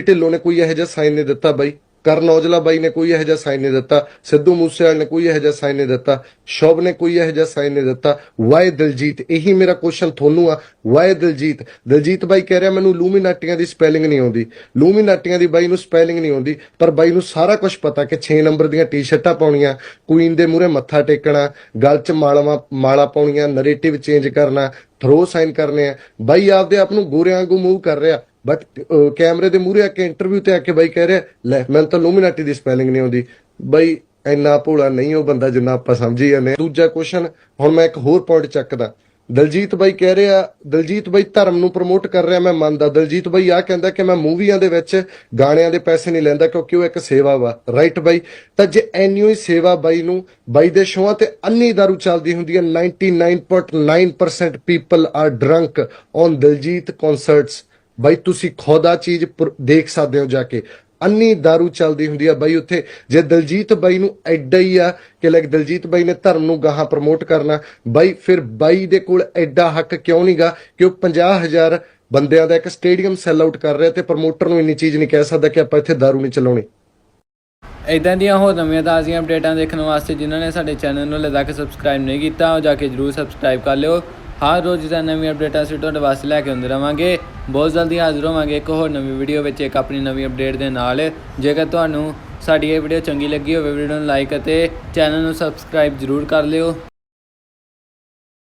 ਢਿੱਲੋਂ ਨੇ ਕੋਈ ਇਹੋ ਜਿਹਾ ਸਾਈਨ ਨਹੀਂ ਦਿੱਤਾ ਬਾਈ। ਕਰਨ ਔਜਲਾ ਬਾਈ ਨੇ ਕੋਈ ਇਹੋ ਜਿਹਾ ਸਾਈਨ ਨਹੀਂ ਦਿੱਤਾ। ਸਿੱਧੂ ਮੂਸੇਵਾਲੇ ਨੇ ਕੋਈ ਇਹੋ ਜਿਹਾ ਸਾਈਨ ਨਹੀਂ ਦਿੱਤਾ। ਸ਼ੋਭ ਨੇ ਕੋਈ ਇਹੋ ਜਿਹਾ ਸਾਈਨ ਨਹੀਂ ਦਿੱਤਾ। ਵਾਈ ਦਿਲਜੀਤ, ਇਹੀ ਮੇਰਾ ਕੁਐਸਚਨ ਤੁਹਾਨੂੰ ਆ। ਵਾਈ ਦਿਲਜੀਤ ਦਿਲਜੀਤ ਬਾਈ ਕਹਿ ਰਿਹਾ ਮੈਨੂੰ ਲੂਮੀਨਾਟੀਆਂ ਦੀ ਸਪੈਲਿੰਗ ਨਹੀਂ ਆਉਂਦੀ। ਲੂਮੀਨਾਟੀਆਂ ਦੀ ਬਾਈ ਨੂੰ ਸਪੈਲਿੰਗ ਨਹੀਂ ਆਉਂਦੀ। ਪਰ ਬਾਈ ਨੂੰ ਸਾਰਾ ਕੁਝ ਪਤਾ ਕਿ 6 ਨੰਬਰ ਦੀਆਂ ਟੀ-ਸ਼ਰਟਾਂ ਪਾਉਣੀਆਂ ਕੁਈਨ ਦੇ ਮੂਹਰੇ ਮੱਥਾ ਟੇਕਣਾ, ਗਲ 'ਚ ਮਾਲਾਵਾਂ, ਮਾਲਾ ਪਾਉਣੀਆਂ ਨੈਰੇਟਿਵ ਚੇਂਜ ਕਰਨਾ ਥਰੋ ਸਾਈਨ ਕਰਨੇ ਆ। ਬਾਈ ਆਪਦੇ ਆਪ ਨੂੰ ਗੋਰਿਆਂ ਵਾਂਗੂ ਮੂਵ ਕਰ ਰਿਹਾ। ਬਟ ਕੈਮਰੇ ਦੇ ਮੂਹਰੇ ਆ ਕੇ ਇੰਟਰਵਿਊ ਤੇ ਆ ਕੇ ਬਾਈ ਕਹਿ ਰਿਹਾ, ਲੈ, ਮੈਨੂੰ ਤਾਂ ਲੂਮੀਨਾਟੀ ਦੀ ਸਪੈਲਿੰਗ ਨਹੀਂ ਆਉਂਦੀ। ਬਾਈ, ਇੰਨਾ ਭੋਲਾ ਨਹੀਂ ਉਹ ਬੰਦਾ ਜਿੰਨਾ ਆਪਾਂ ਸਮਝੀ ਜਾਂਦੇ ਦੂਜਾ ਕੁਐਸਚਨ ਹੁਣ ਮੈਂ ਇੱਕ ਹੋਰ ਪੁਆਇੰਟ ਚੱਕਦਾ। ਦਲਜੀਤ ਬਾਈ ਕਹਿ ਰਿਹਾ, ਦਲਜੀਤ ਬਾਈ ਧਰਮ ਨੂੰ ਪ੍ਰਮੋਟ ਕਰ ਰਿਹਾ, ਮੈਂ ਮੰਨਦਾ। ਦਲਜੀਤ ਬਾਈ ਆ ਕਹਿੰਦਾ ਕਿ ਮੈਂ ਮੂਵੀਆਂ ਦੇ ਵਿੱਚ ਗਾਣਿਆਂ ਦੇ ਪੈਸੇ ਨਹੀਂ ਲੈਂਦਾ ਕਿਉਂਕਿ ਉਹ ਇੱਕ ਸੇਵਾ ਵਾ। ਰਾਈਟ ਬਾਈ? ਤਾਂ ਜੇ ਐਨਯੂ ਹੀ ਸੇਵਾ ਬਾਈ ਨੂੰ, ਬਾਈ ਦੇ ਸ਼ੋਆਂ ਤੇ ਅੰਨੀ ਦਾਰੂ ਚੱਲਦੀ ਹੁੰਦੀ ਹੈ 99.9% people are drunk on Diljit concerts ਬਾਈ ਤੁਸੀਂ ਖੁਦ ਆ ਚੀਜ਼ ਪਰ- ਦੇਖ ਸਕਦੇ ਹੋ ਜਾ ਕੇ ਅੰਨੀ दारू ਚੱਲਦੀ ਹੁੰਦੀ ਆ ਬਾਈ ਉੱਥੇ ਜੇ ਦਲਜੀਤ ਬਾਈ ਨੂੰ ਐਡਾ ਹੀ ਆ ਕਿ ਲਾਈਕ ਦਲਜੀਤ ਬਾਈ ਨੇ ਧਰਮ ਨੂੰ ਗਾਹਾਂ ਪ੍ਰਮੋਟ ਕਰਨਾ ਬਾਈ ਫਿਰ ਬਾਈ ਦੇ ਕੋਲ ਐਡਾ ਹੱਕ ਕਿਉਂ ਨਹੀਂਗਾ ਕਿ ਉਹ 50000 ਬੰਦਿਆਂ ਦਾ ਇੱਕ ਸਟੇਡੀਅਮ ਸੈੱਲ ਆਊਟ ਕਰ ਰਿਹਾ ਤੇ ਪ੍ਰਮੋਟਰ ਨੂੰ ਇੰਨੀ ਚੀਜ਼ ਨਹੀਂ ਕਹਿ ਸਕਦਾ ਕਿ ਆਪਾਂ ਇੱਥੇ दारू ਨਹੀਂ ਚਲਾਉਣੀ ਇਦਾਂ ਦੀਆਂ ਹੋਰ ਨਵੀਆਂ ਤਾਜ਼ੀਆਂ ਅਪਡੇਟਾਂ ਦੇਖਣ ਵਾਸਤੇ ਜਿਨ੍ਹਾਂ ਨੇ ਸਾਡੇ ਚੈਨਲ ਨੂੰ ਹਲੇ ਤੱਕ ਸਬਸਕ੍ਰਾਈਬ ਨਹੀਂ ਕੀਤਾ ਉਹ ਜਾ ਕੇ ਜਰੂਰ ਸਬਸਕ੍ਰਾਈਬ ਕਰ ਲਿਓ ਹਰ ਰੋਜ਼ ਦੀਆਂ ਨਵੀਆਂ ਅਪਡੇਟਾਂ ਅਸੀਂ ਤੁਹਾਡੇ ਵਾਸਤੇ ਲੈ ਕੇ ਆਉਂਦੇ ਰਵਾਂਗੇ। ਬਹੁਤ ਜਲਦੀ ਹਾਜ਼ਰ ਹੋਵਾਂਗੇ ਇੱਕ ਹੋਰ ਨਵੀਂ ਵੀਡੀਓ ਵਿੱਚ, ਇੱਕ ਆਪਣੀ ਨਵੀਂ ਅਪਡੇਟ ਦੇ ਨਾਲ। ਜੇਕਰ ਤੁਹਾਨੂੰ ਸਾਡੀ ਇਹ ਵੀਡੀਓ ਚੰਗੀ ਲੱਗੀ ਹੋਵੇ ਵੀਡੀਓ ਨੂੰ ਲਾਈਕ ਅਤੇ ਚੈਨਲ ਨੂੰ ਸਬਸਕ੍ਰਾਈਬ ਜਰੂਰ ਕਰ ਲਿਓ।